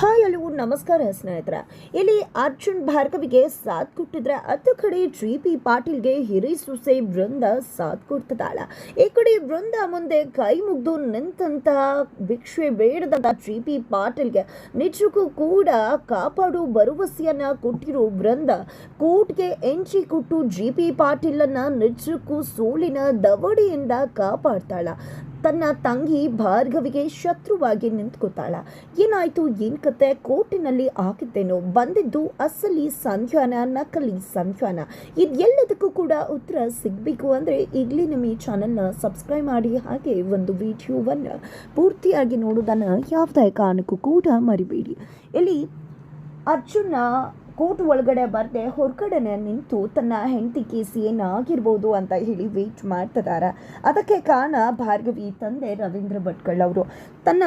Hi hello ನಮಸ್ಕಾರ ಸ್ನೇಹಿತರ. ಇಲ್ಲಿ ಅರ್ಜುನ್ ಭಾರ್ಗವಿಗೆ ಸಾಥ್ ಕೊಟ್ಟಿದ್ರೆ ಅತ್ತ ಕಡೆ ಜಿ ಪಿ ಪಾಟೀಲ್ಗೆ ಹಿರಿ ಸೊಸೆ ವೃಂದ ಸಾಥ್ ಕೊಡ್ತದಾಳ. ಈ ಕಡೆ ವೃಂದ ಮುಂದೆ ಕೈ ಮುಗ್ದು ನಿಂತಂತ ಭಿಕ್ಷೆ ಬೇಡದಂತ ಜಿ ಪಿ ಪಾಟೀಲ್ಗೆ ನಿಜಕ್ಕೂ ಕೂಡ ಕಾಪಾಡು ಭರವಸೆಯನ್ನ ಕೊಟ್ಟಿರೋ ವೃಂದ, ಕೋರ್ಟ್ಗೆ ಎಂಟ್ರಿ ಕೊಟ್ಟು ಜಿ ಪಿ ಪಾಟೀಲನ್ನ ನಿಜಕ್ಕೂ ಸೋಲಿನ ದವಡಿಯಿಂದ ಕಾಪಾಡ್ತಾಳ. ತನ್ನ ತಂಗಿ ಭಾರ್ಗವಿಗೆ ಶತ್ರುವಾಗಿ ನಿಂತ್ಕೋತಾಳ. ಏನಾಯ್ತು? ಏನ್ ಕತೆ? ಕೋರ್ಟಿನಲ್ಲಿ ಹಾಕಿದ್ದೇನೋ? ಬಂದಿದ್ದು ಅಸಲಿ ಸಂಧ್ಯಾನ, ನಕಲಿ ಸಂಧ್ಯಾನ. ಇದೆಲ್ಲದಕ್ಕೂ ಕೂಡ ಉತ್ತರ ಸಿಗಬೇಕು ಅಂದರೆ ಈಗಲೇ ನಮ್ಮ ಈ ಚಾನಲ್ನ ಸಬ್ಸ್ಕ್ರೈಬ್ ಮಾಡಿ. ಹಾಗೆ ಒಂದು ವಿಡಿಯೋವನ್ನು ಪೂರ್ತಿಯಾಗಿ ನೋಡೋದನ್ನು ಯಾವುದೇ ಕಾರಣಕ್ಕೂ ಕೂಡ ಮರಿಬೇಡಿ. ಇಲ್ಲಿ ಅರ್ಜುನ ಕೋರ್ಟ್ ಒಳಗಡೆ ಬರದೆ ಹೊರಗಡೆ ನಿಂತು ತನ್ನ ಹೆಂಡತಿ ಕೇಸ್ ಏನಾಗಿರ್ಬೋದು ಅಂತ ಹೇಳಿ ವೇಟ್ ಮಾಡ್ತಿದ್ದಾರೆ ಅದಕ್ಕೆ ಕಾರಣ ಭಾರ್ಗವಿ ತಂದೆ ರವೀಂದ್ರ ಭಟ್ಕಳ್ ಅವರು. ತನ್ನ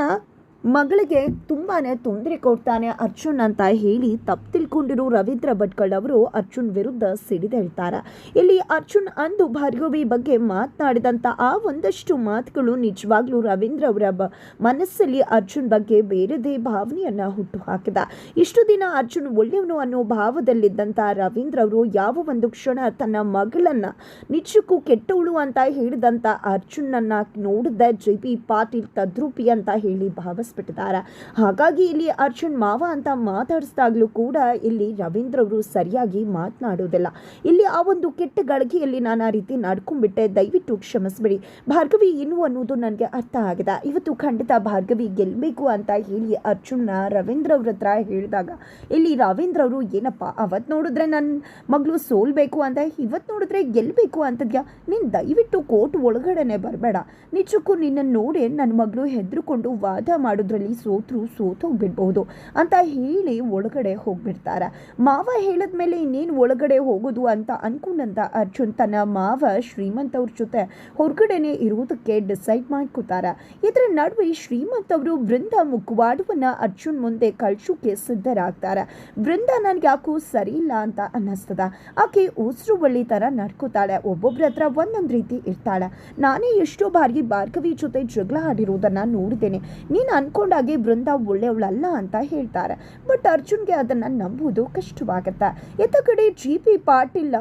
ಮಗಳಿಗೆ ತುಂಬಾ ತೊಂದರೆ ಕೊಡ್ತಾನೆ ಅರ್ಜುನ್ ಅಂತ ಹೇಳಿ ತಪ್ಪು ತಿಳ್ಕೊಂಡಿರೋ ರವೀಂದ್ರ ಭಟ್ಕಳ್ ಅವರು ಅರ್ಜುನ್ ವಿರುದ್ಧ ಸಿಡಿದೇಳ್ತಾರೆ ಇಲ್ಲಿ ಅರ್ಜುನ್ ಅಂದು ಭಾರ್ಗವಿ ಬಗ್ಗೆ ಮಾತನಾಡಿದಂಥ ಆ ಒಂದಷ್ಟು ಮಾತುಗಳು ನಿಜವಾಗ್ಲೂ ರವೀಂದ್ರ ಅವರ ಬ ಮನಸ್ಸಲ್ಲಿ ಅರ್ಜುನ್ ಬಗ್ಗೆ ಬೇರೆದೇ ಭಾವನೆಯನ್ನು ಹುಟ್ಟು ಹಾಕಿದ ಇಷ್ಟು ದಿನ ಅರ್ಜುನ್ ಒಳ್ಳೆಯವನು ಅನ್ನೋ ಭಾವದಲ್ಲಿದ್ದಂಥ ರವೀಂದ್ರ ಅವರು ಯಾವ ಒಂದು ಕ್ಷಣ ತನ್ನ ಮಗಳನ್ನು ನಿಜಕ್ಕೂ ಕೆಟ್ಟವಳು ಅಂತ ಹೇಳಿದಂಥ ಅರ್ಜುನನ್ನು ನೋಡಿದ ಜೆ ಪಿ ಪಾಟೀಲ್ ತದ್ರೂಪಿ ಅಂತ ಹೇಳಿ ಭಾವಿಸ್ಬಿಟ್ಟಿದ್ದಾರೆ ಹಾಗಾಗಿ ಇಲ್ಲಿ ಅರ್ಜುನ್ ಮಾವ ಅಂತ ಮಾತಾಡಿಸಿದಾಗಲೂ ಕೂಡ ಇಲ್ಲಿ ರವೀಂದ್ರ ಅವರು ಸರಿಯಾಗಿ ಮಾತನಾಡೋದಿಲ್ಲ. ಇಲ್ಲಿ ಆ ಒಂದು ಕೆಟ್ಟ ಗಳಿಗೆಯಲ್ಲಿ ನಾನು ಆ ರೀತಿ ನಡ್ಕೊಂಡ್ಬಿಟ್ಟೆ. ದಯವಿಟ್ಟು ಕ್ಷಮಿಸ್ಬಿಡಿ. ಭಾರ್ಗವಿ ಏನು ಅನ್ನೋದು ನನಗೆ ಅರ್ಥ ಆಗಿದೆ. ಇವತ್ತು ಖಂಡಿತ ಭಾರ್ಗವಿ ಗೆಲ್ಲಬೇಕು ಅಂತ ಹೇಳಿ ಅರ್ಜುನ್ನ ರವೀಂದ್ರ ಅವ್ರ ಹತ್ರ ಹೇಳಿದಾಗ, ಇಲ್ಲಿ ರವೀಂದ್ರ ಅವರು, ಏನಪ್ಪ ಅವತ್ತು ನೋಡಿದ್ರೆ ನನ್ನ ಮಗಳು ಸೋಲ್ಬೇಕು ಅಂತ ಇವತ್ತು ನೋಡಿದ್ರೆ ಗೆಲ್ಲಬೇಕು ಅಂತದ್ಯಾ? ನೀನು ದಯವಿಟ್ಟು ಕೋರ್ಟ್ ಒಳಗಡೆನೆ ಬರಬೇಡ. ನಿಜಕ್ಕೂ ನಿನ್ನನ್ನು ನೋಡಿ ನನ್ನ ಮಗಳು ಹೆದರುಕೊಂಡು ವಾದ ಮಾಡೋದ್ರಲ್ಲಿ ಸೋತ್ರು ಸೋತೋಗ್ಬಿಡ್ಬಹುದು ಅಂತ ಹೇಳಿ ಒಳಗಡೆ ಹೋಗ್ಬಿಡ್ತಾರೆ. ಮಾವ ಹೇಳಿದ್ಮೇಲೆ ಇನ್ನೇನು ಒಳಗಡೆ ಹೋಗೋದು ಅಂತ ಅನ್ಕೊಂಡಂತ ಅರ್ಜುನ್ ತನ್ನ ಮಾವ ಶ್ರೀಮಂತ್ ಅವ್ರ ಜೊತೆ ಹೊರಗಡೆನೆ ಇರುವುದಕ್ಕೆ ಡಿಸೈಡ್ ಮಾಡ್ಕೋತಾರೆ. ಇದರ ನಡುವೆ ಶ್ರೀಮಂತ್ ಅವರು ಬೃಂದ ಮುಖವಾಡುವನ್ನು ಅರ್ಜುನ್ ಮುಂದೆ ಕಳ್ಸೋಕೆ ಸಿದ್ಧರಾಗ್ತಾರೆ. ವೃಂದ ನನ್ಗೆ ಯಾಕೋ ಸರಿ ಇಲ್ಲ ಅಂತ ಅನ್ನಿಸ್ತದ. ಆಕೆ ಉಸಿರು ಬಳ್ಳಿ ತರ ನಡ್ಕೋತಾಳೆ. ಒಬ್ಬೊಬ್ರ ಹತ್ರ ಒಂದೊಂದು ರೀತಿ ಇರ್ತಾಳೆ. ನಾನೇ ಎಷ್ಟೋ ಬಾರಿ ಭಾರ್ಗವಿ ಜೊತೆ ಜಗಳ ಆಡಿರೋದನ್ನ ನೋಡಿದ್ದೇನೆ. ನೀನು ಅನ್ಕೊಂಡಾಗೆ ಬೃಂದ ಒಳ್ಳೆಯವಳಲ್ಲ ಅಂತ ಹೇಳ್ತಾರೆ. ಬಟ್ ಅರ್ಜುನ್ಗೆ ಅದನ್ನು ನಂಬುವುದು ಕಷ್ಟವಾಗುತ್ತೆ. ಎತ್ತ ಕಡೆ ಜಿ ಪಿ ಪಾಟೀಲ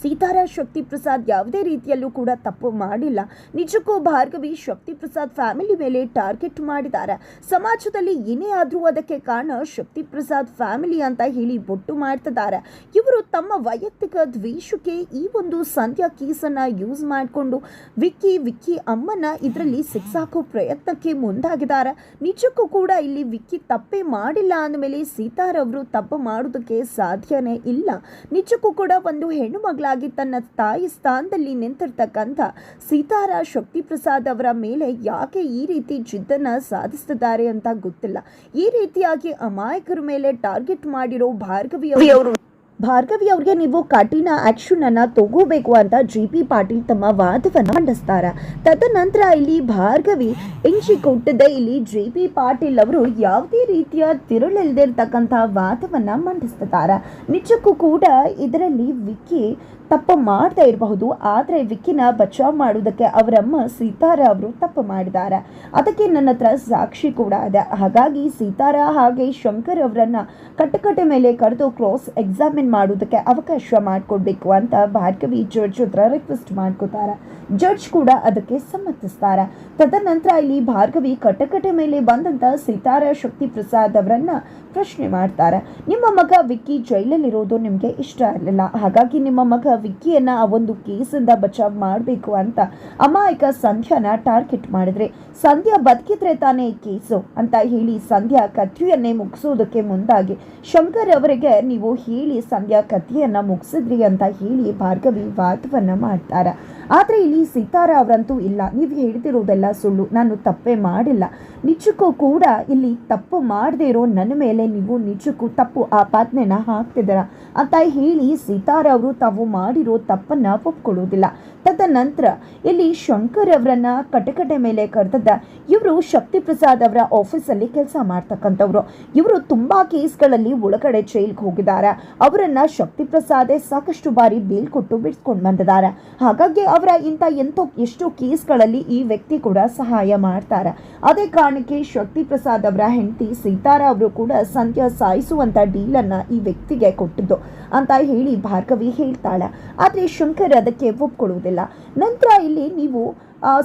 ಸೀತಾರ ಶಕ್ತಿ ಪ್ರಸಾದ್ ಯಾವುದೇ ರೀತಿಯಲ್ಲೂ ಕೂಡ ತಪ್ಪು ಮಾಡಿಲ್ಲ. ನಿಜಕ್ಕೂ ಭಾರ್ಗವಿ ಶಕ್ತಿ ಪ್ರಸಾದ್ ಫ್ಯಾಮಿಲಿ ಮೇಲೆ ಟಾರ್ಗೆಟ್ ಮಾಡಿದ್ದಾರೆ. ಸಮಾಜದಲ್ಲಿ ಏನೇ ಆದರೂ ಅದಕ್ಕೆ ಕಾರಣ ಶಕ್ತಿ ಪ್ರಸಾದ್ ಫ್ಯಾಮಿಲಿ ಅಂತ ಹೇಳಿ ಬೊಟ್ಟು ಮಾಡ್ತಿದ್ದಾರೆ. ಇವರು ತಮ್ಮ ವೈಯಕ್ತಿಕ ದ್ವೇಷಕ್ಕೆ ಈ ಒಂದು ಸಂಧ್ಯಾ ಕೇಸನ್ನು ಯೂಸ್ ಮಾಡಿಕೊಂಡು ವಿಕ್ಕಿ ವಿಕ್ಕಿ ಅಮ್ಮನ ಇದರಲ್ಲಿ ಸಿಕ್ಸಾಕೋ ಪ್ರಯತ್ನಕ್ಕೆ ಮುಂದಾಗಿದ್ದಾರೆ. ನಿಜಕ್ಕೂ ಕೂಡ ಇಲ್ಲಿ ವಿಕ್ಕಿ ತಪ್ಪೇ ಮಾಡಿಲ್ಲ ಅಂದಮೇಲೆ ಸೀತಾರವರು ತಪ್ಪು ಮಾಡೋದಕ್ಕೆ ಸಾಧ್ಯನೇ ಇಲ್ಲ. ನಿಜಕ್ಕೂ ಕೂಡ ಒಂದು ಹೆಣ್ಣು ಮಗಳಾಗಿ ತನ್ನ ತಾಯಿ ಸ್ಥಾನದಲ್ಲಿ ನಿಂತಿರ್ತಕ್ಕಂಥ ಸೀತಾರಾ ಶಕ್ತಿ ಪ್ರಸಾದ್ ಅವರ ಮೇಲೆ ಯಾಕೆ ಈ ರೀತಿ ಜಿದ್ದನ್ನು ಸಾಧಿಸ್ತಿದ್ದಾರೆ ಅಂತ ಗೊತ್ತಿಲ್ಲ. ಈ ರೀತಿಯಾಗಿ ಅಮಾಯಕರ ಮೇಲೆ ಟಾರ್ಗೆಟ್ ಮಾಡಿರೋ ಭಾರ್ಗವಿ ಅವರು ಭಾರ್ಗವಿ ಅವ್ರಿಗೆ ನೀವು ಕಠಿಣ ಆಕ್ಷನ್ ಅನ್ನ ತಗೋಬೇಕು ಅಂತ ಜಿ ಪಿ ಪಾಟೀಲ್ ತಮ್ಮ ವಾದವನ್ನ ಮಂಡಿಸ್ತಾರೆ. ತದನಂತರ ಇಲ್ಲಿ ಭಾರ್ಗವಿ ಇಂಚಿ ಕೊಟ್ಟದೆ ಇಲ್ಲಿ ಜೆ ಪಿ ಪಾಟೀಲ್ ಅವರು ಯಾವುದೇ ರೀತಿಯ ತಿರುಳಿಲ್ದಿರ್ತಕ್ಕಂಥ ವಾದವನ್ನ ಮಂಡಿಸ್ತಾರ ನಿಜಕ್ಕೂ ಕೂಡ ಇದರಲ್ಲಿ ವಿಕ್ಕಿ ತಪ್ಪು ಮಾಡ್ತಾ ಇರಬಹುದು, ಆದರೆ ವಿಕ್ಕಿನ ಬಚಾವ್ ಮಾಡೋದಕ್ಕೆ ಅವರಮ್ಮ ಸೀತಾರ ಅವರು ತಪ್ಪು ಮಾಡಿದ್ದಾರೆ. ಅದಕ್ಕೆ ನನ್ನ ಹತ್ರ ಸಾಕ್ಷಿ ಕೂಡ ಇದೆ. ಹಾಗಾಗಿ ಸೀತಾರ ಹಾಗೆ ಶಂಕರ್ ಅವರನ್ನು ಕಟ್ಟಕಟ್ಟೆ ಮೇಲೆ ಕರೆದು ಕ್ರಾಸ್ ಎಕ್ಸಾಮಿನ್ ಮಾಡೋದಕ್ಕೆ ಅವಕಾಶ ಮಾಡಿಕೊಡ್ಬೇಕು ಅಂತ ಭಾರ್ಗವಿ ಜಡ್ಜ್ ಹತ್ರ ರಿಕ್ವೆಸ್ಟ್ ಮಾಡ್ಕೋತಾರೆ. ಜಡ್ಜ್ ಕೂಡ ಅದಕ್ಕೆ ಸಮ್ಮತಿಸ್ತಾರೆ. ತದನಂತರ ಇಲ್ಲಿ ಭಾರ್ಗವಿ ಕಟ್ಟಕಟ್ಟೆ ಮೇಲೆ ಬಂದಂತ ಸೀತಾರ ಶಕ್ತಿ ಪ್ರಸಾದ್ ಅವರನ್ನು ಪ್ರಶ್ನೆ ಮಾಡ್ತಾರೆ. ನಿಮ್ಮ ಮಗ ವಿಕ್ಕಿ ಜೈಲಲ್ಲಿರೋದು ನಿಮಗೆ ಇಷ್ಟ ಇರಲಿಲ್ಲ. ಹಾಗಾಗಿ ನಿಮ್ಮ ಮಗ ವಿಕ್ಕಿಯನ್ನ ಆ ಒಂದು ಕೇಸಿಂದ ಬಚಾವ್ ಮಾಡಬೇಕು ಅಂತ ಅಮಾಯಕ ಸಂಧ್ಯಾನ ಟಾರ್ಗೆಟ್ ಮಾಡಿದ್ರೆ, ಸಂಧ್ಯಾ ಬದುಕಿದ್ರೆ ತಾನೇ ಕೇಸು ಅಂತ ಹೇಳಿ ಸಂಧ್ಯಾ ಕಥೆಯನ್ನೇ ಮುಗಿಸೋದಕ್ಕೆ ಮುಂದಾಗಿ, ಶಂಕರ್ ಅವರಿಗೆ ನೀವು ಹೇಳಿ ಸಂಧ್ಯಾ ಕಥೆಯನ್ನು ಮುಗಿಸಿದ್ರಿ ಅಂತ ಹೇಳಿ ಭಾರ್ಗವಿ ವಾದವನ್ನ ಮಾಡ್ತಾರೆ. ಆದರೆ ಇಲ್ಲಿ ಸೀತಾರ ಅವರಂತೂ ಇಲ್ಲ. ನೀವು ಹೇಳ್ತಿರೋದೆಲ್ಲ ಸುಳ್ಳು. ನಾನು ತಪ್ಪೇ ಮಾಡಿಲ್ಲ. ನಿಜಕ್ಕೂ ಕೂಡ ಇಲ್ಲಿ ತಪ್ಪು ಮಾಡದೇ ಇರೋ ನನ್ನ ಮೇಲೆ ನೀವು ನಿಜಕ್ಕೂ ತಪ್ಪು ಆಪಾದನೆನ ಹಾಕ್ತಿದ್ದೀರಾ? ಅಂತ ಹೇಳಿ ಸೀತಾರ ಅವರು ತಾವು ಮಾಡಿರೋ ತಪ್ಪನ್ನು ಒಪ್ಕೊಳ್ಳೋದಿಲ್ಲ. ತದನಂತರ ಇಲ್ಲಿ ಶಂಕರ್ ಅವರನ್ನ ಕಟಕಟೆ ಮೇಲೆ ಕರೆದದ್ದ ಇವರು ಶಕ್ತಿ ಪ್ರಸಾದ್ ಅವರ ಆಫೀಸಲ್ಲಿ ಕೆಲಸ ಮಾಡ್ತಕ್ಕಂಥವ್ರು. ಇವರು ತುಂಬಾ ಕೇಸ್ಗಳಲ್ಲಿ ಒಳಗಡೆ ಜೈಲ್ಗೆ ಹೋಗಿದ್ದಾರೆ. ಅವರನ್ನ ಶಕ್ತಿ ಪ್ರಸಾದೇ ಸಾಕಷ್ಟು ಬಾರಿ ಬೇಲ್ ಕೊಟ್ಟು ಬಿಡಿಸ್ಕೊಂಡು ಬಂದಿದ್ದಾರೆ. ಹಾಗಾಗಿ ಅವರ ಇಂಥ ಎಂತೋ ಎಷ್ಟೋ ಕೇಸ್ಗಳಲ್ಲಿ ಈ ವ್ಯಕ್ತಿ ಕೂಡ ಸಹಾಯ ಮಾಡ್ತಾರೆ. ಅದೇ ಕಾರಣಕ್ಕೆ ಶಕ್ತಿ ಪ್ರಸಾದ್ ಅವರ ಹೆಂಡತಿ ಸೀತಾರಾ ಅವರು ಕೂಡ ಸಂಧ್ಯಾ ಸಾಯಿಸುವಂಥ ಡೀಲನ್ನು ಈ ವ್ಯಕ್ತಿಗೆ ಕೊಟ್ಟಿದ್ದು. ಅಂತ ಹೇಳಿ ಭಾರ್ಗವಿ ಹೇಳ್ತಾಳೆ. ಆದರೆ ಶಂಕರ್ ಅದಕ್ಕೆ ಒಪ್ಕೊಳ್ಳುವುದಿಲ್ಲ ನಂತರ ಇಲ್ಲಿ ನೀವು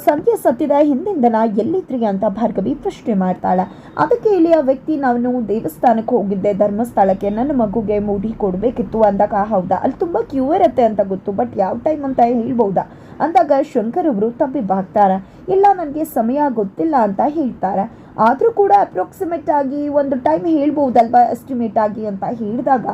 ಸಂಖ್ಯೆ ಸತ್ಯದ ಹಿಂದಿಂದನ ಎಲ್ಲಿದ್ರಿ ಅಂತ ಭಾರ್ಗವಿ ಪ್ರಶ್ನೆ ಮಾಡ್ತಾಳೆ. ಅದಕ್ಕೆ ಇಲ್ಲಿ ಆ ವ್ಯಕ್ತಿ, ನಾನು ದೇವಸ್ಥಾನಕ್ಕೆ ಹೋಗಿದ್ದೆ, ಧರ್ಮಸ್ಥಳಕ್ಕೆ. ನನ್ನ ಮಗುಗೆ ಮೂಡಿ ಕೊಡಬೇಕಿತ್ತು ಅಂದಾಗ, ಹೌದಾ? ಅಲ್ಲಿ ತುಂಬ ಕ್ಯೂ ಇರುತ್ತೆ ಅಂತ ಗೊತ್ತು, ಬಟ್ ಯಾವ ಟೈಮ್ ಅಂತ ಹೇಳ್ಬೋದಾ? ಅಂದಾಗ ಶಂಕರ್ ಅವರು ತಬ್ಬಿಬ್ಬಾಗ್ತಾರೆ. ಇಲ್ಲ, ನನಗೆ ಸಮಯ ಗೊತ್ತಿಲ್ಲ ಅಂತ ಹೇಳ್ತಾರೆ. ಆದರೂ ಕೂಡ ಅಪ್ರಾಕ್ಸಿಮೇಟ್ ಆಗಿ ಒಂದು ಟೈಮ್ ಹೇಳ್ಬೋದಲ್ವಾ ಎಸ್ಟಿಮೇಟ್ ಆಗಿ ಅಂತ ಹೇಳಿದಾಗ,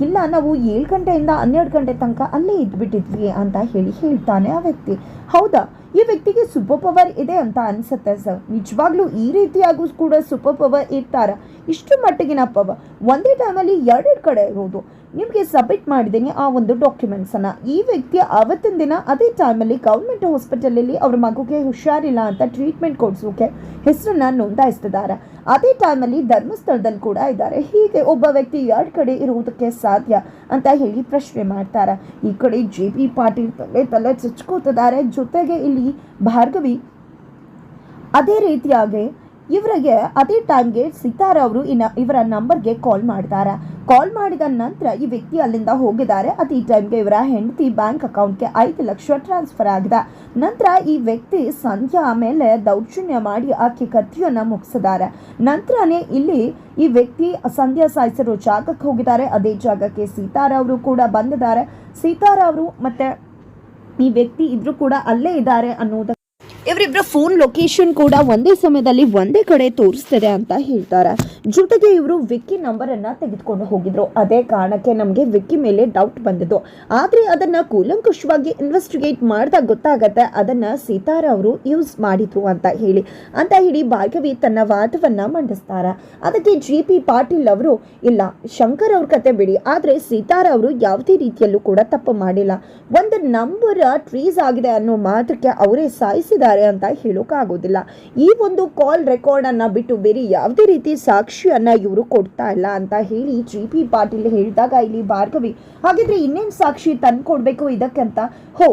ಇಲ್ಲ, ನಾವು ಏಳು ಗಂಟೆಯಿಂದ ಹನ್ನೆರಡು ಗಂಟೆ ತನಕ ಅಲ್ಲೇ ಇದ್ಬಿಟ್ಟಿದ್ವಿ ಅಂತ ಹೇಳಿ ಹೇಳ್ತಾನೆ ಆ ವ್ಯಕ್ತಿ. ಹೌದಾ? ಈ ವ್ಯಕ್ತಿಗೆ ಸೂಪರ್ ಪವರ್ ಇದೆ ಅಂತ ಅನಿಸುತ್ತೆ ಸರ್ ನಿಜವಾಗ್ಲೂ ಈ ರೀತಿಯಾಗೂ ಕೂಡ ಸೂಪರ್ ಪವರ್ ಇರ್ತಾರ? ಇಷ್ಟು ಮಟ್ಟಿಗಿನ ಪವರ್ ಒಂದೇ ಟೈಮಲ್ಲಿ ಎರಡೆರಡು ಕಡೆ ಇರೋದು. ನಿಮಗೆ ಸಬ್ಮಿಟ್ ಮಾಡಿದ್ದೀನಿ ಆ ಒಂದು ಡಾಕ್ಯುಮೆಂಟ್ಸನ್ನು ಈ ವ್ಯಕ್ತಿ ಆವತ್ತಿನ ದಿನ ಅದೇ ಟೈಮಲ್ಲಿ ಗೌರ್ಮೆಂಟ್ ಹಾಸ್ಪಿಟಲಲ್ಲಿ ಅವ್ರ ಮಗುಗೆ ಹುಷಾರಿಲ್ಲ ಅಂತ ಟ್ರೀಟ್ಮೆಂಟ್ ಕೊಡಿಸೋಕೆ ಹೆಸರನ್ನು ನೋಂದಾಯಿಸ್ತಿದ್ದಾರೆ. ಅದೇ ಟೈಮಲ್ಲಿ ಧರ್ಮಸ್ಥಳದಲ್ಲಿ ಕೂಡ ಇದ್ದಾರೆ. ಹೀಗೆ ಒಬ್ಬ ವ್ಯಕ್ತಿ ಎರಡು ಕಡೆ ಇರುವುದಕ್ಕೆ ಸಾಧ್ಯ ಅಂತ ಹೇಳಿ ಪ್ರಶ್ನೆ ಮಾಡ್ತಾರೆ. ಈ ಕಡೆ ಜೆ ಪಿ ಪಾಟೀಲ್ ತಲೆ ತಲೆ ಚಚ್ಕೋತಿದ್ದಾರೆ. ಜೊತೆಗೆ ಇಲ್ಲಿ ಭಾರ್ಗವಿ ಅದೇ ರೀತಿಯಾಗಿ ಇವರಿಗೆ ಅದೇ ಟೈಮ್ಗೆ ಸಿತಾರ ಅವರು ಇನ್ನ ಇವರ ನಂಬರ್ಗೆ ಕಾಲ್ ಮಾಡ್ತಾರೆ. ಕಾಲ್ ಮಾಡಿದ ನಂತರ ಈ ವ್ಯಕ್ತಿ ಅಲ್ಲಿಂದ ಹೋಗಿದ್ದಾರೆ. ಅದೇ ಟೈಮ್ಗೆ ಇವರ ಹೆಂಡತಿ ಬ್ಯಾಂಕ್ ಅಕೌಂಟ್ಗೆ ಐದು ಲಕ್ಷ ಟ್ರಾನ್ಸ್ಫರ್ ಆಗಿದೆ. ನಂತರ ಈ ವ್ಯಕ್ತಿ ಸಂಧ್ಯಾ ಮೇಲೆ ದೌರ್ಜನ್ಯ ಮಾಡಿ ಆಕೆ ಕತ್ತಿಯನ್ನು ಮುಗಿಸಿದ್ದಾರೆ. ನಂತರನೇ ಇಲ್ಲಿ ಈ ವ್ಯಕ್ತಿ ಸಂಧ್ಯಾ ಸಾಯಿಸಿರೋ ಜಾಗಕ್ಕೆ ಹೋಗಿದ್ದಾರೆ. ಅದೇ ಜಾಗಕ್ಕೆ ಸೀತಾರ ಅವರು ಕೂಡ ಬಂದಿದ್ದಾರೆ. ಸೀತಾರ ಅವರು ಮತ್ತೆ ಈ ವ್ಯಕ್ತಿ ಇದ್ರು ಕೂಡ ಅಲ್ಲೇ ಇದ್ದಾರೆ ಅನ್ನೋದ ಇವರಿಬ್ಬರ ಫೋನ್ ಲೊಕೇಶನ್ ಕೂಡ ಒಂದೇ ಸಮಯದಲ್ಲಿ ಒಂದೇ ಕಡೆ ತೋರಿಸ್ತದೆ ಅಂತ ಹೇಳ್ತಾರೆ. ಜೊತೆಗೆ ಇವರು ವಿಕ್ಕಿ ನಂಬರನ್ನು ತೆಗೆದುಕೊಂಡು ಹೋಗಿದ್ರು. ಅದೇ ಕಾರಣಕ್ಕೆ ನಮಗೆ ವಿಕ್ಕಿ ಮೇಲೆ ಡೌಟ್ ಬಂದಿದ್ದು. ಆದರೆ ಅದನ್ನು ಕೂಲಂಕುಷವಾಗಿ ಇನ್ವೆಸ್ಟಿಗೇಟ್ ಮಾಡಿದಾಗ ಗೊತ್ತಾಗತ್ತೆ ಅದನ್ನು ಸೀತಾರ ಅವರು ಯೂಸ್ ಮಾಡಿದ್ರು ಅಂತ ಹೇಳಿ. ಅಂತ ಹೇಳಿ ಭಾರ್ಗವಿ ತನ್ನ ವಾದವನ್ನು ಮಂಡಿಸ್ತಾರೆ. ಅದಕ್ಕೆ ಜಿ ಪಿ ಪಾಟೀಲ್ ಅವರು, ಇಲ್ಲ, ಶಂಕರ್ ಅವ್ರ ಕತೆ ಬಿಡಿ. ಆದರೆ ಸೀತಾರ ಅವರು ಯಾವುದೇ ರೀತಿಯಲ್ಲೂ ಕೂಡ ತಪ್ಪು ಮಾಡಿಲ್ಲ. ಒಂದು ನಂಬರ್ ಟ್ರೀಸ್ ಆಗಿದೆ ಅನ್ನೋ ಮಾತ್ರಕ್ಕೆ ಅವರೇ ಸಾಯಿಸಿದ್ದಾರೆ. ಅಂತ ಹೇಳೋಕ್ಕಾಗೋದಿಲ್ಲ ಈ ಒಂದು ಕಾಲ್ ರೆಕಾರ್ಡ್ ಅನ್ನ ಬಿಟ್ಟು ಬೇರೆ ಯಾವುದೇ ರೀತಿ ಸಾಕ್ಷಿಯನ್ನ ಇವರು ಕೊಡ್ತಾ ಇಲ್ಲ ಅಂತ ಹೇಳಿ ಜಿ ಪಿ ಪಾಟೀಲ್ ಹೇಳಿದಾಗ ಇಲ್ಲಿ ಭಾರ್ಗವಿ, ಹಾಗಿದ್ರೆ ಇನ್ನೇನು ಸಾಕ್ಷಿ ತಂದುಕೊಡ್ಬೇಕು ಇದಕ್ಕಂತ? ಹೋ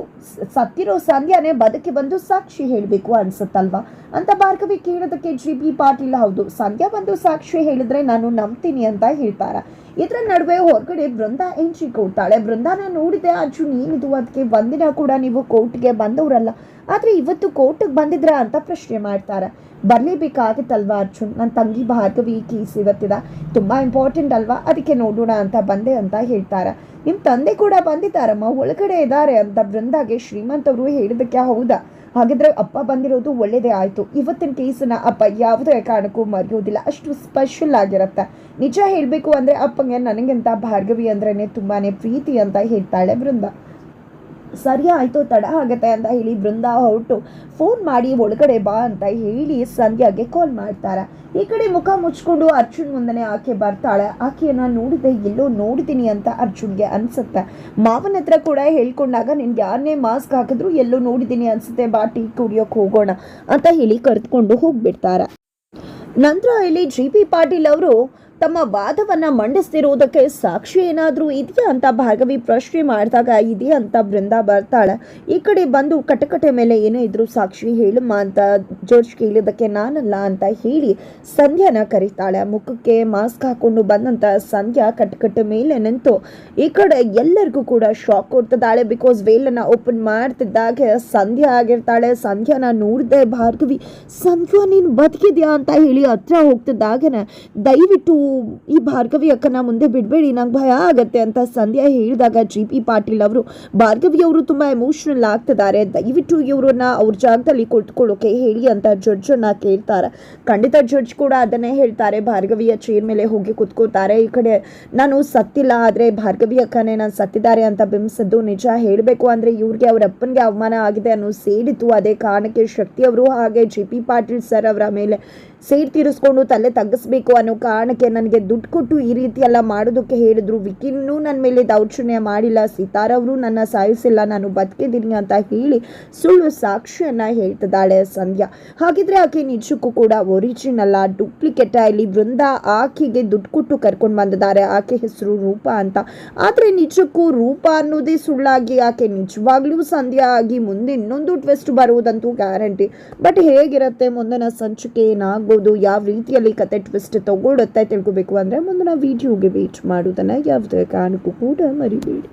ಸತ್ತಿರೋ ಸಂಧ್ಯಾನೇ ಬದುಕಿ ಬಂದು ಸಾಕ್ಷಿ ಹೇಳಬೇಕು ಅನ್ಸುತ್ತಲ್ವಾ? ಅಂತ ಭಾರ್ಗವಿ ಕೇಳೋದಕ್ಕೆ ಜಿ ಪಿ ಪಾಟೀಲ್, ಹೌದು, ಸಂಧ್ಯಾ ಬಂದು ಸಾಕ್ಷಿ ಹೇಳಿದ್ರೆ ನಾನು ನಂಬ್ತೀನಿ ಅಂತ ಹೇಳ್ತಾರೆ. ಇದರ ನಡುವೆ ಹೊರಗಡೆ ಬೃಂದ ಎಂಟ್ರಿ ಕೊಡ್ತಾಳೆ. ಬೃಂದಾನ ನೋಡಿದೆ ಅರ್ಜುನ್ ಇದು ಅದಕ್ಕೆ ಒಂದಿನ ಕೂಡ ನೀವು ಕೋರ್ಟ್ಗೆ ಬಂದವರಲ್ಲ. ಆದರೆ ಇವತ್ತು ಕೋರ್ಟಿಗೆ ಬಂದಿದ್ರಾ ಅಂತ ಪ್ರಶ್ನೆ ಮಾಡ್ತಾರೆ. ಬರಲೇಬೇಕಾಗಿತ್ತಲ್ವಾ ಅರ್ಜುನ್? ನನ್ನ ತಂಗಿ ಭಾರ್ಗವಿ ಕೇಸ್ ಇವತ್ತಿದ. ತುಂಬ ಇಂಪಾರ್ಟೆಂಟ್ ಅಲ್ವಾ? ಅದಕ್ಕೆ ನೋಡೋಣ ಅಂತ ಬಂದೆ ಅಂತ ಹೇಳ್ತಾರೆ. ನಿಮ್ಮ ತಂದೆ ಕೂಡ ಬಂದಿದ್ದಾರಮ್ಮ, ಒಳಗಡೆ ಇದ್ದಾರೆ ಅಂತ ಬೃಂದಾಗೆ ಶ್ರೀಮಂತ್ ಅವರು ಹೇಳಿದಕ್ಕೆ ಹೌದಾ? ಹಾಗಿದ್ರೆ ಅಪ್ಪ ಬಂದಿರೋದು ಒಳ್ಳೇದೇ ಆಯಿತು. ಇವತ್ತಿನ ಕೇಸನ್ನ ಅಪ್ಪ ಯಾವುದೇ ಕಾರಣಕ್ಕೂ ಮರೆಯೋದಿಲ್ಲ. ಅಷ್ಟು ಸ್ಪೆಷಲ್ ಆಗಿರುತ್ತೆ. ನಿಜ ಹೇಳಬೇಕು ಅಂದರೆ ಅಪ್ಪಂಗೆ ನನಗಿಂತ ಭಾರ್ಗವಿ ಅಂದ್ರೇ ತುಂಬಾ ಪ್ರೀತಿ ಅಂತ ಹೇಳ್ತಾಳೆ ಬೃಂದ ಸರಿ ಆಯಿತು ತಡ ಆಗುತ್ತೆ ಅಂತ ಹೇಳಿ ಬೃಂದ ಹೊರಟು. ಫೋನ್ ಮಾಡಿ, ಒಳಗಡೆ ಬಾ ಅಂತ ಹೇಳಿ ಸಂಧ್ಯಾಗೆ ಕಾಲ್ ಮಾಡ್ತಾರೆ. ಈ ಕಡೆ ಮುಖ ಮುಚ್ಕೊಂಡು ಅರ್ಜುನ್ ಮುಂದನೆ ಆಕೆ ಬರ್ತಾಳೆ. ಆಕೆಯನ್ನು ನೋಡಿದೆ, ಎಲ್ಲೋ ನೋಡಿದ್ದೀನಿ ಅಂತ ಅರ್ಜುನ್ಗೆ ಅನ್ಸುತ್ತೆ. ಮಾವನ ಹತ್ರ ಕೂಡ ಹೇಳ್ಕೊಂಡಾಗ, ನಿನ್ಗೆ ಯಾರನ್ನೇ ಮಾಸ್ಕ್ ಹಾಕಿದ್ರು ಎಲ್ಲೋ ನೋಡಿದ್ದೀನಿ ಅನ್ಸುತ್ತೆ, ಬಾ ಟೀ ಕುಡಿಯೋಕೆ ಹೋಗೋಣ ಅಂತ ಹೇಳಿ ಕರೆದುಕೊಂಡು ಹೋಗ್ಬಿಡ್ತಾರೆ. ನಂತರ ಇಲ್ಲಿ ಜಿ ಪಿ ಪಾಟೀಲ್ ಅವರು ತಮ್ಮ ವಾದವನ್ನ ಮಂಡಿಸ್ತಿರೋದಕ್ಕೆ ಸಾಕ್ಷಿ ಏನಾದರೂ ಇದೆಯಾ ಅಂತ ಭಾಗವಿ ಪ್ರಶ್ನೆ ಮಾಡಿದಾಗ ಇದೆಯಾ ಅಂತ ಬೃಂದ ಬರ್ತಾಳೆ. ಈ ಕಡೆ ಬಂದು ಕಟಕಟೆ ಮೇಲೆ ಏನೇ ಇದ್ರು ಸಾಕ್ಷಿ ಹೇಳಮ್ಮ ಅಂತ ಜೋರ್ಜ್ ಕೇಳಿದಕ್ಕೆ ನಾನಲ್ಲ ಅಂತ ಹೇಳಿ ಸಂಧ್ಯಾನ ಕರೀತಾಳೆ. ಮುಖಕ್ಕೆ ಮಾಸ್ಕ್ ಹಾಕೊಂಡು ಬಂದಂತ ಸಂಧ್ಯಾ ಕಟಕಟೆ ಮೇಲೆ ನಿಂತು, ಈ ಕಡೆ ಎಲ್ಲರಿಗೂ ಕೂಡ ಶಾಕ್ ಕೊಡ್ತಿದ್ದಾಳೆ ಬಿಕಾಸ್ ವೇಲನ್ನ ಓಪನ್ ಮಾಡ್ತಿದ್ದಾಗ ಸಂಧ್ಯಾ ಆಗಿರ್ತಾಳೆ. ಸಂಧ್ಯಾನ ನೋಡಿದೆ, ಭಾರ್ಗವಿ, ಸಂಧ್ಯಾ ನೀನು ಬದುಕಿದ್ಯಾ? ಅಂತ ಹೇಳಿ ಹತ್ರ ಹೋಗ್ತಿದ್ದಾಗನ, ದಯವಿಟ್ಟು ಈ ಭಾರ್ಗವಿ ಅಕ್ಕನ ಮುಂದೆ ಬಿಡಬೇಡಿ, ನಂಗೆ ಭಯ ಆಗತ್ತೆ ಅಂತ ಸಂಧ್ಯಾ ಹೇಳಿದಾಗ ಜಿ ಪಿ ಪಾಟೀಲ್ ಅವರು, ಭಾರ್ಗವಿ ಅವರು ತುಂಬ ಎಮೋಷನಲ್ ಆಗ್ತಿದ್ದಾರೆ, ದಯವಿಟ್ಟು ಇವರನ್ನ ಅವ್ರ ಜಾಗದಲ್ಲಿ ಕೊಟ್ಕೊಳ್ಳೋಕೆ ಹೇಳಿ ಅಂತ ಜಡ್ಜನ್ನ ಕೇಳ್ತಾರೆ. ಖಂಡಿತ ಜಡ್ಜ್ ಕೂಡ ಅದನ್ನೇ ಹೇಳ್ತಾರೆ, ಭಾರ್ಗವಿಯ ಚೇರ್ ಮೇಲೆ ಹೋಗಿ ಕುತ್ಕೋತಾರೆ. ಈ ಕಡೆ ನಾನು ಸತ್ತಿಲ್ಲ, ಆದರೆ ಭಾರ್ಗವಿ ಅಕ್ಕನೇ ನಾನು ಸತ್ತಿದ್ದಾರೆ ಅಂತ ಬಿಂಬಿಸಿದ್ದು ನಿಜ ಹೇಳಬೇಕು ಅಂದರೆ ಇವ್ರಿಗೆ ಅವ್ರ ಅಪ್ಪನಿಗೆ ಅವಮಾನ ಆಗಿದೆ ಅನ್ನೋ ಸೇರಿತು ಅದೇ ಕಾರಣಕ್ಕೆ ಶಕ್ತಿ ಅವರು ಹಾಗೆ ಜಿ ಪಿ ಪಾಟೀಲ್ ಸರ್ ಅವರ ಮೇಲೆ ಸೇಡ್ ತೀರಿಸ್ಕೊಂಡು ತಲೆ ತಗ್ಗಿಸ್ಬೇಕು ಅನ್ನೋ ಕಾರಣಕ್ಕೆ ನನಗೆ ದುಡ್ಡು ಕೊಟ್ಟು ಈ ರೀತಿ ಎಲ್ಲ ಮಾಡೋದಕ್ಕೆ ಹೇಳಿದ್ರು. ವಿಕಿನ್ನೂ ನನ್ನ ಮೇಲೆ ದೌರ್ಜನ್ಯ ಮಾಡಿಲ್ಲ. ಸೀತಾರವರು ನನ್ನ ಸಾಯಿಸಿಲ್ಲ. ನಾನು ಬದುಕಿದ್ದೀನಿ ಅಂತ ಹೇಳಿ ಸುಳ್ಳು ಸಾಕ್ಷಿಯನ್ನ ಹೇಳ್ತಿದ್ದಾಳೆ ಸಂಧ್ಯಾ. ಹಾಗಿದ್ರೆ ಆಕೆ ನಿಜಕ್ಕೂ ಕೂಡ ಒರಿಜಿನಲ್ಲ ಡೂಪ್ಲಿಕೇಟ್ ಇಲ್ಲಿ ವೃಂದ ಆಕೆಗೆ ದುಡ್ಡು ಕೊಟ್ಟು ಕರ್ಕೊಂಡು ಬಂದಿದ್ದಾರೆ. ಆಕೆ ಹೆಸರು ರೂಪ ಅಂತ. ಆದರೆ ನಿಜಕ್ಕೂ ರೂಪ ಅನ್ನೋದೇ ಸುಳ್ಳಾಗಿ ಆಕೆ ನಿಜವಾಗ್ಲೂ ಸಂಧ್ಯಾ ಆಗಿ ಮುಂದೆ ಇನ್ನೊಂದು ಟ್ವೆಸ್ಟ್ ಬರುವುದಂತೂ ಗ್ಯಾರಂಟಿ ಬಟ್ ಹೇಗಿರುತ್ತೆ ಮುಂದಿನ ಸಂಚಿಕೆ ಯಾವ ರೀತಿಯಲ್ಲಿ ಕತೆ ಟ್ವಿಸ್ಟ್ ತಗೊಳುತ್ತೆ ತಿಳ್ಕೊಬೇಕು ಅಂದರೆ ಮುಂದಿನ ವೀಡಿಯೋಗೆ ವೇಟ್ ಮಾಡೋದನ್ನು ಯಾವುದೇ ಕಾರಣಕ್ಕೂ ಕೂಡ ಮರಿಬೇಡಿ.